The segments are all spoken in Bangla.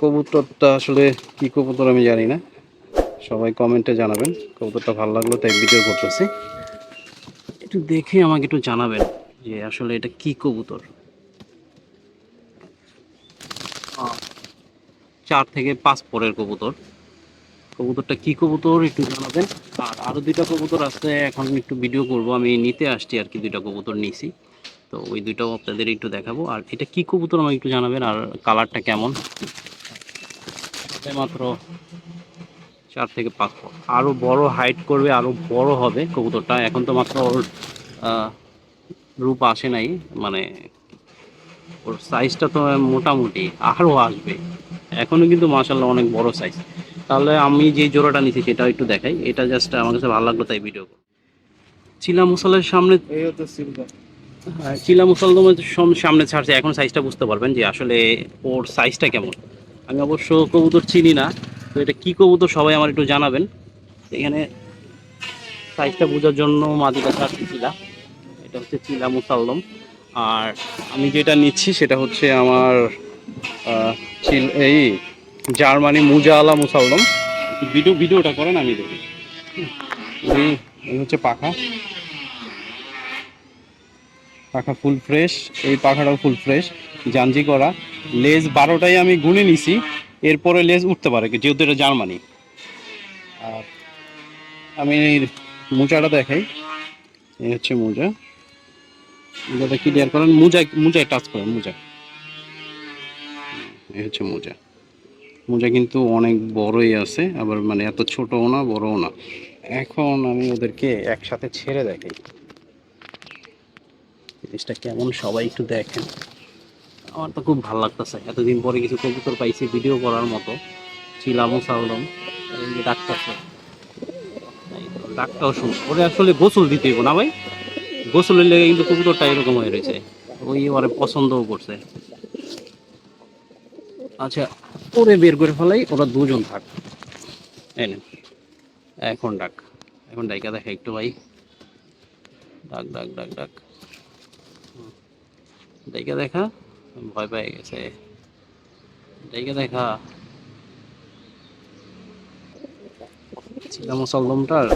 কবুতরটা আসলে কি কবুতর আমি জানি না। সবাই কমেন্টে জানাবেন। কবুতরটা ভালো লাগল, তাই ভিডিও করতেছি। একটু দেখে আমাকে একটু জানাবেন যে আসলে এটা কি কবুতর। চার থেকে পাঁচ পরের কবুতর। কবুতরটা কি কবুতর একটু জানাবেন। আর আরও দুইটা কবুতর আছে, এখন একটু ভিডিও করব। আমি নিতে আসছি আর কি, দুইটা কবুতর নিছি। তো ওই দুইটাও আপনাদের একটু দেখাবো। আর এটা কি কবুতর আমাকে একটু জানাবেন, আর কালারটা কেমন? মাত্র চার থেকে পাঁচ ফুট। আরও বড় হাইট করবে আরও বড় হবে কবুতরটা। এখন তো মাত্র ওর রূপ আসে নাই। মানে ওর সাইজটা তো মোটামুটি আরও আসবে। এখনও কিন্তু মাসাল্লাহ অনেক বড় সাইজ তাহলে আমি যে জোড়াটা নিছি সেটা একটু দেখাই। এটা জাস্ট আমার কাছে ভালো লাগল তাই ভিডিও চিলা মশলার সামনে হ্যাঁ, চিলা মুসলদমের সম- সামনে ছাড়ছে। এখন সাইজটা বুঝতে পারবেন যে আসলে ওর সাইজটা কেমন। আমি অবশ্য কবুতর চিনি না, তো এটা কি কবুতর সবাই আমার একটু জানাবেন। এখানে সাইজটা বোঝার জন্য মাদিটা ছাড়ছি চিলা এটা হচ্ছে চিলা মুসালদম আর আমি যেটা নিচ্ছি সেটা হচ্ছে আমার চিল, এই জার্মানি মুজা আলা মুসালদম ভিডিও, ভিডিওটা করেন, আমি দেখি। হচ্ছে পাখা। পাখা ফুল ফ্রেশ, এই পাখাটাও ফুল ফ্রেশ, জাঞ্জি করা। লেজ বারোটাই আমি গুনে নিছি, এরপরে লেজ উঠতে পারে, যেহেতু এটা জার্মানি। আর আমি মোজাটা দেখাই। এই হচ্ছে মোজা। মোজাটা ক্লিয়ার করেন মোজা মোজায় টাচ করেন, মোজা। এই হচ্ছে মোজা। মোজা কিন্তু অনেক বড়ই আছে, আবার মানে এত ছোটও না, বড়ও না। এখন আমি ওদেরকে একসাথে ছেড়ে দেখাই। জিনিসটা কেমন সবাই একটু দেখেন। আমার তো খুব ভালো লাগতেছে। এতদিন পরে কিছু কবুতর পাইছি ভিডিও করার মতো। ছিলামও সাউলম ডাকতেছে ডাকটাও শুন ওরে আসলে গোসল দিতে না ভাই? গোসলের লেগে কিন্তু কবুতরটা এরকম হয়ে রয়েছে। ওই ওরে পছন্দও করছে। আচ্ছা ওরে বের করে ফেলাই, ওরা দুজন থাক। এখন ডাক। এখন ডাইকা দেখা একটু ভাই। ডাক ডাক ডাক ডাক। দেখে দেখা, ভয় পেয়ে গেছে। দেখে দেখা। ছিলাম মুসলদমটার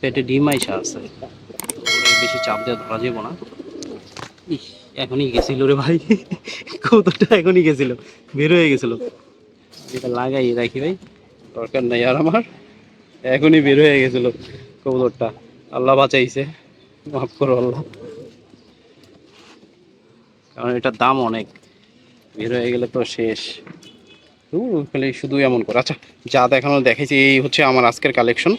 পেটে ডিম আইসা আছে। বেশি চাপ দিয়ে ধরা যাব না। এখনই গেছিল রে ভাই। কৌতরটা এখনই গেছিল। বের হয়ে গেছিল। এটা লাগাই রাখি ভাই। দরকার নাই আর আমার। এখনই বের হয়ে গেছিল কবুতরটা। আল্লাহ বাঁচাইছে। মাফ করো আল্লাহ। কারণ এটার দাম অনেক। ভিড় হয়ে গেলে তো শেষ। শুধু এমন করে। আচ্ছা যা দেখানো দেখেছি এই হচ্ছে আমার আজকের কালেকশন